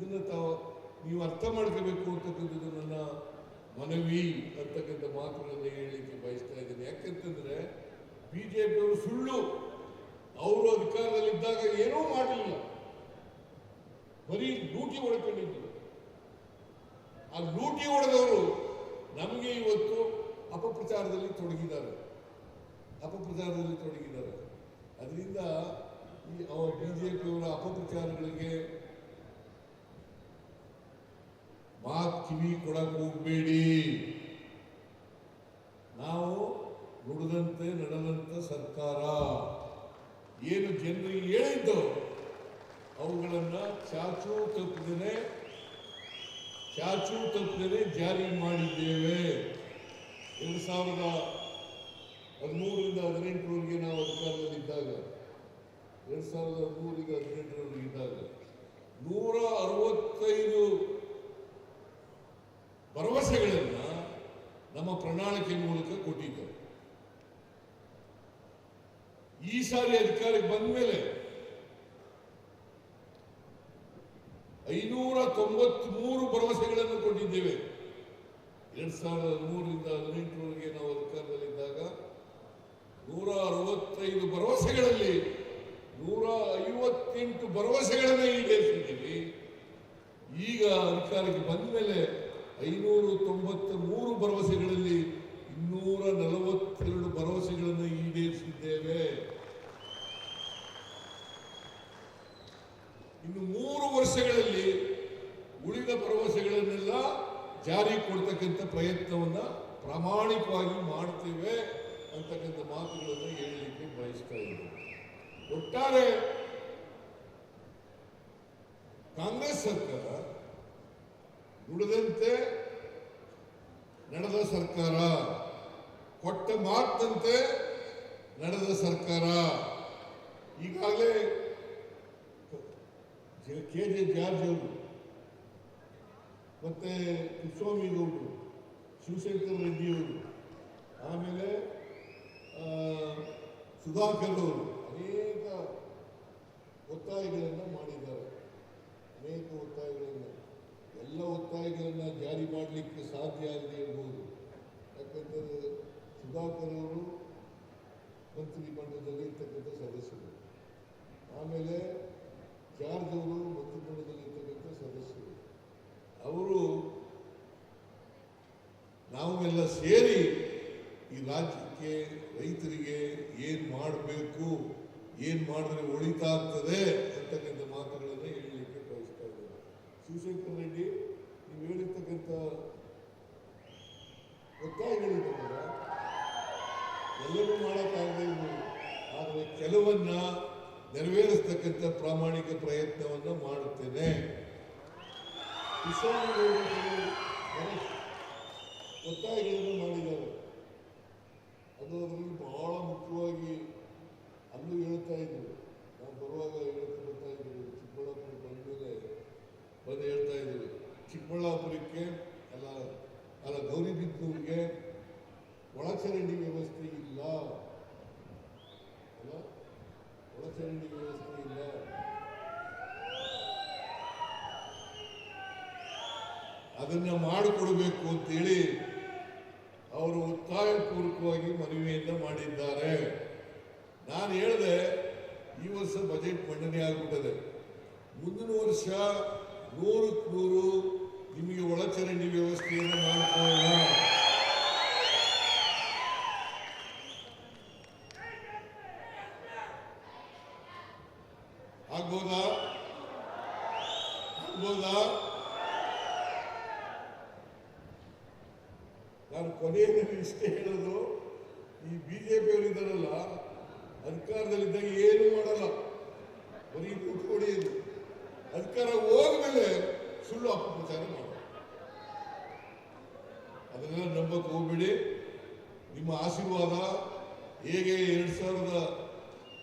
ಇದನ್ನ ತಾವು ನೀವು ಅರ್ಥ ಮಾಡ್ಕೋಬೇಕು ಅಂತಕ್ಕಂಥದ್ದು ನನ್ನ ಮನವಿ ಅಂತಕ್ಕಂಥ ಮಾತುಗಳನ್ನು ಹೇಳಲಿಕ್ಕೆ ಬಯಸ್ತಾ ಇದ್ದೀನಿ. ಯಾಕೆಂತಂದ್ರೆ ಪಿಯವರು ಸುಳ್ಳು. ಅವರು ಅಧಿಕಾರದಲ್ಲಿದ್ದಾಗ ಏನೂ ಮಾಡಲಿಲ್ಲ. ಬರೀ ಲೂಟಿ ಹೊಡ್ಕೊಂಡಿದ್ರು. ಆ ಲೂಟಿ ಹೊಡೆದವರು ನಮಗೆ ಇವತ್ತು ಅಪಪ್ರಚಾರದಲ್ಲಿ ತೊಡಗಿದ್ದಾರೆ. ಅಪಪ್ರಚಾರದಲ್ಲಿ ತೊಡಗಿದ್ದಾರೆ. ಅದರಿಂದ ಈ ಅವ ಪಿಯವರ ಅಪಪ್ರಚಾರಗಳಿಗೆ ಮಾತ್ ಕಿವಿ ಕೊಡಕ್ ಹೋಗ್ಬೇಡಿ. ನಾವು ನುಡಿದಂತೆ ನಡೆದಂತ ಸರ್ಕಾರ. ಏನು ಜನರಿಗೆ ಹೇಳಿದ್ದು? ಅವುಗಳನ್ನ ಚಾಚು ತಪ್ಪದೇ ಚಾಚು ತಪ್ಪದೇ ಜಾರಿ ಮಾಡಿದ್ದೇವೆ. ಎರಡು ಸಾವಿರದ ಹದಿಮೂರರಿಂದ ಹದಿನೆಂಟರವರೆಗೆ ನಾವು ಅಧಿಕಾರದಲ್ಲಿದ್ದಾಗ ಎರಡು ಸಾವಿರದ ಹದಿಮೂರರಿಂದ ಹದಿನೆಂಟರವರೆಗೆ ಇದ್ದಾಗ ನೂರ ಅರವತ್ತೈದು ಭರವಸೆಗಳನ್ನ ನಮ್ಮ ಪ್ರಣಾಳಿಕೆ ಮೂಲಕ ಕೊಟ್ಟಿದ್ದಾರೆ. ಈ ಸಾರಿ ಅಧಿಕಾರಕ್ಕೆ ಬಂದ ಮೇಲೆ ಐನೂರ ತೊಂಬತ್ಮೂರು ಭರವಸೆಗಳನ್ನು ಕೊಟ್ಟಿದ್ದೇವೆ. ಎರಡ್ ಸಾವಿರದ ಹದಿಮೂರರಿಂದ ಹದಿನೆಂಟರವರೆಗೆ ನಾವು ಅಧಿಕಾರದಲ್ಲಿದ್ದಾಗ ನೂರ ಅರವತ್ತೈದು ಭರವಸೆಗಳಲ್ಲಿ ನೂರ ಐವತ್ತೆಂಟು ಭರವಸೆಗಳನ್ನೇ ಈಡೇರಿಸಿದ್ದೀವಿ ಈಗ ಅಧಿಕಾರಕ್ಕೆ ಬಂದ ಮೇಲೆ ಐನೂರ ತೊಂಬತ್ತ ಮೂರು ಭರವಸೆಗಳಲ್ಲಿ ಇನ್ನೂರ ನಲವತ್ತೆರಡು ಭರವಸೆಗಳನ್ನು ಈಡೇರಿಸಿದ್ದೇವೆ ಇನ್ನು ಮೂರು ವರ್ಷಗಳಲ್ಲಿ ಉಳಿದ ಭರವಸೆಗಳನ್ನೆಲ್ಲ ಜಾರಿ ಕೊಡ್ತಕ್ಕಂಥ ಪ್ರಯತ್ನವನ್ನ ಪ್ರಾಮಾಣಿಕವಾಗಿ ಮಾಡ್ತೇವೆ ಅಂತಕ್ಕಂಥ ಮಾತುಗಳನ್ನು ಹೇಳಲಿಕ್ಕೆ ಬಯಸ್ತಾ ಇದ್ದೇವೆ ಒಟ್ಟಾರೆ ಕಾಂಗ್ರೆಸ್ ಸರ್ಕಾರ ನುಡಿದಂತೆ ನಡೆದ ಸರ್ಕಾರ, ಕೊಟ್ಟ ಮಾತಂತೆ ನಡೆದ ಸರ್ಕಾರ. ಈಗಾಗಲೇ ಕೆ ಜೆ ಜಾರ್ಜ್ ಅವರು. ಮತ್ತೆ ಕುಸ್ವಾಮಿಗೌಡರು ಶಿವಶಂಕರ ರೆಡ್ಡಿ ಅವರು. ಆಮೇಲೆ ಸುಧಾಕರ್ ಅವರು. ಅನೇಕ ಒತ್ತಾಯಗಳನ್ನು ಮಾಡಿದ್ದಾರೆ. ಅನೇಕ ಒತ್ತಾಯಗಳನ್ನು. ಎಲ್ಲ ಒತ್ತಾಯಗಳನ್ನು ಜಾರಿ ಮಾಡಲಿಕ್ಕೆ ಸಾಧ್ಯ ಆಗದೆ ಇರಬಹುದು ಯಾಕಂದರೆ ಸುಧಾಕರ್ ಅವರು ಮಂತ್ರಿಮಂಡಲದಲ್ಲಿ ಇರ್ತಕ್ಕಂಥ ಸದಸ್ಯರು. ಆಮೇಲೆ ಅವರು ಮಂತ್ರಿಮಂಡಲದಲ್ಲಿ ಇರ್ತಕ್ಕಂಥ ಸದಸ್ಯರು. ಅವರು ನಾವೆಲ್ಲ ಸೇರಿ ಈ ರಾಜ್ಯಕ್ಕೆ, ರೈತರಿಗೆ ಏನು ಮಾಡಬೇಕು, ಏನು ಮಾಡಿದ್ರೆ ಒಳಿತಾಗ್ತದೆ ಅಂತಕ್ಕಂಥ ಮಾತುಗಳನ್ನು ಹೇಳಲಿಕ್ಕೆ ಬಯಸ್ತಾ ಇದ್ದೇನೆ ಶಿವಶಂಕರ್ ರೆಡ್ಡಿ ನೀವು ಹೇಳಿರ್ತಕ್ಕಂಥ ಒತ್ತಾಯಗಳಿದ್ದಾವಲ್ಲ ಎಲ್ಲವೂ ಮಾಡೋಕ್ಕಾಗದೇ ಇರ್ಬೋದು ಆದರೆ ಕೆಲವನ್ನ ನೆರವೇರಿಸ್ತಕ್ಕಂಥ ಪ್ರಾಮಾಣಿಕ ಪ್ರಯತ್ನವನ್ನು ಮಾಡುತ್ತೇನೆ. ಗೊತ್ತಾಗಿ ಮಾಡಿದ್ದಾರೆ. ಅದು ಅದರಲ್ಲಿ ಬಹಳ ಮುಖ್ಯವಾಗಿ ಅಲ್ಲೂ ಹೇಳ್ತಾ ಇದ್ರು ನಾವು ಬರುವಾಗ ಹೇಳ್ತಾ ಬರ್ತಾ ಇದ್ರು ಚಿಕ್ಕಬಳ್ಳಾಪುರ ಬಂದ ಮೇಲೆ ಬಂದು ಹೇಳ್ತಾ ಇದ್ರು ಚಿಕ್ಕಬಳ್ಳಾಪುರಕ್ಕೆ ಅಲ್ಲ ಅಲ್ಲ ಗೌರಿಬಿದನೂರಿಗೆ ಒಳಚರಂಡಿ ವ್ಯವಸ್ಥೆ ಇಲ್ಲ ಅಲ್ಲ ಒಳಚರಂಡಿ ವ್ಯವಸ್ಥೆ ಇಲ್ಲ ಅದನ್ನ ಮಾಡಿಕೊಡಬೇಕು ಅಂತೇಳಿ ಅವರು ಒತ್ತಾಯಪೂರ್ವಕವಾಗಿ ಮನವಿಯನ್ನು ಮಾಡಿದ್ದಾರೆ. ನಾನು ಹೇಳಿದೆ, ಈ ವರ್ಷ ಬಜೆಟ್ ಮಂಡನೆ ಆಗ್ಬಿಟ್ಟದೆ. ಮುಂದಿನ ವರ್ಷ ನೂರಕ್ಕೆ ನೂರು ನಿಮಗೆ ಒಳಚರಂಡಿ ವ್ಯವಸ್ಥೆಯನ್ನು ಮಾಡ್ಕೊಳ್ಳೋಣ ಆಗ್ಬೋದಾ? ಆಗ್ಬೋದಾ? ನಾನು ಕೊನೆಯಲ್ಲಿ ಇಷ್ಟೇ ಹೇಳೋದು, ಈ ಬಿಜೆಪಿಯವರು ಇದ್ದಾರಲ್ಲ, ಅಧಿಕಾರದಲ್ಲಿದ್ದಾಗ ಏನು ಮಾಡಲ್ಲ. ಬರೀ ಹೊಡೆಯೋದು. ಅಧಿಕಾರ ಹೋದ್ಮೇಲೆ ಸುಳ್ಳು ಅಪಪ್ರಚಾರ ಮಾಡ ಅದನ್ನೆಲ್ಲ ನಂಬಕ್ಕೆ ಹೋಗ್ಬೇಡಿ. ನಿಮ್ಮ ಆಶೀರ್ವಾದ ಹೇಗೆ ಎರಡು ಸಾವಿರದ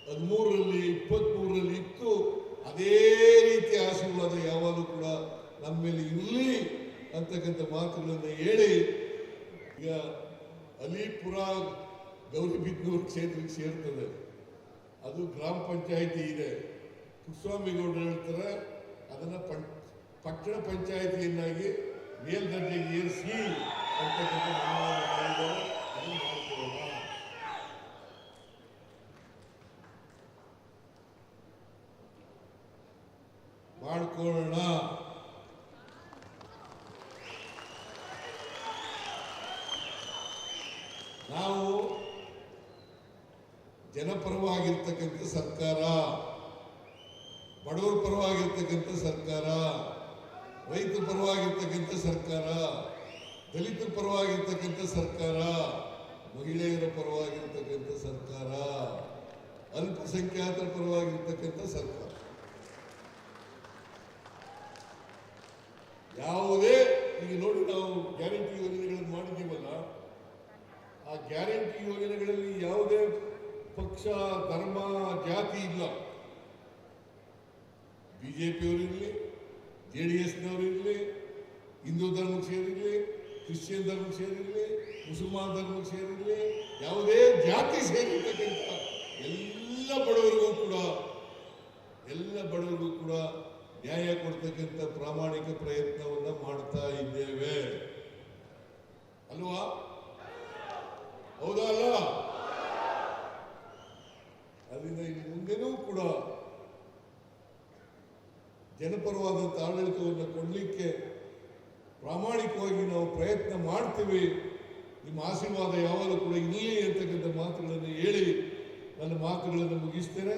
ಹದಿಮೂರರಲ್ಲಿ, ಇಪ್ಪತ್ಮೂರರಲ್ಲಿ ಇತ್ತು, ಅದೇ ರೀತಿ ಆಶೀರ್ವಾದ ಯಾವಾಗಲೂ ಕೂಡ ನಮ್ಮ ಮೇಲೆ ಇರಲಿ ಅಂತಕ್ಕಂಥ ಮಾತುಗಳನ್ನು ಹೇಳಿ ಈಗ ಅಲಿಪುರ ಗೌರಿಬಿದ್ನೂರು ಕ್ಷೇತ್ರಕ್ಕೆ ಸೇರ್ತದೆ. ಅದು ಗ್ರಾಮ ಪಂಚಾಯಿತಿ ಇದೆ. ಕುಸ್ವಾಮಿಗೌಡರು ಹೇಳ್ತಾರೆ, ಅದನ್ನ ಪಟ್ಟಣ ಪಂಚಾಯಿತಿಯನ್ನಾಗಿ ಮೇಲ್ದರ್ಜೆಗೆ ಏರಿಸಿ ಮಾಡ್ಕೊಳ್ಳೋಣ. ಮಾಡ್ಕೊಳ್ಳೋಣ ನಾವು ಜನಪರವಾಗಿರ್ತಕ್ಕಂಥ ಸರ್ಕಾರ, ಬಡವರ ಪರವಾಗಿರ್ತಕ್ಕಂಥ ಸರ್ಕಾರ ರೈತರ ಪರವಾಗಿರ್ತಕ್ಕಂಥ ಸರ್ಕಾರ ದಲಿತರ ಪರವಾಗಿರ್ತಕ್ಕಂಥ ಸರ್ಕಾರ, ಮಹಿಳೆಯರ ಪರವಾಗಿರ್ತಕ್ಕಂಥ ಸರ್ಕಾರ, ಅಲ್ಪಸಂಖ್ಯಾತರ ಪರವಾಗಿರ್ತಕ್ಕಂಥ ಸರ್ಕಾರ. ಯಾವುದೇ, ಈಗ ನೋಡಿ ನಾವು ಗ್ಯಾರಂಟಿ ಯೋಜನೆಗಳನ್ನು ಮಾಡಿದ್ದೀವಲ್ಲ ಆ ಗ್ಯಾರಂಟಿ ಯೋಜನೆಗಳಲ್ಲಿ ಯಾವುದೇ ಪಕ್ಷ, ಧರ್ಮ, ಜಾತಿ ಇಲ್ಲ. ಬಿಜೆಪಿಯವರಿರಲಿ ಜೆ ಡಿ ಎಸ್ನವರಿರಲಿ ಹಿಂದೂ ಧರ್ಮಕ್ಕೆ ಸೇರಿರಲಿ, ಕ್ರಿಶ್ಚಿಯನ್ ಧರ್ಮಕ್ಕೆ ಸೇರಿರಲಿ, ಮುಸಲ್ಮಾನ್ ಧರ್ಮಕ್ಕೆ ಸೇರಿರಲಿ, ಯಾವುದೇ ಜಾತಿ ಸೇರಿರ್ತಕ್ಕಂಥ ಎಲ್ಲ ಬಡವರಿಗೂ ಕೂಡ, ಎಲ್ಲ ಬಡವರಿಗೂ ಕೂಡ ನ್ಯಾಯ ಕೊಡ್ತಕ್ಕಂಥ ಪ್ರಾಮಾಣಿಕ ಪ್ರಯತ್ನವನ್ನು ಮಾಡ್ತಾ ಇದ್ದೇವೆ. ಅಲ್ವಾ? ಹೌದಾ ಅಲ್ಲ ಅದರಿಂದ ಇನ್ನು ಮುಂದೆನೂ ಕೂಡ ಜನಪರವಾದಂಥ ಆಡಳಿತವನ್ನು ಕೊಡಲಿಕ್ಕೆ ಪ್ರಾಮಾಣಿಕವಾಗಿ ನಾವು ಪ್ರಯತ್ನ ಮಾಡ್ತೀವಿ. ನಿಮ್ಮ ಆಶೀರ್ವಾದ ಯಾವಾಗಲೂ ಕೂಡ ಇರಲಿ ಅಂತಕ್ಕಂಥ ಮಾತುಗಳನ್ನು ಹೇಳಿ, ನನ್ನ ಮಾತುಗಳನ್ನು ಮುಗಿಸ್ತೇನೆ.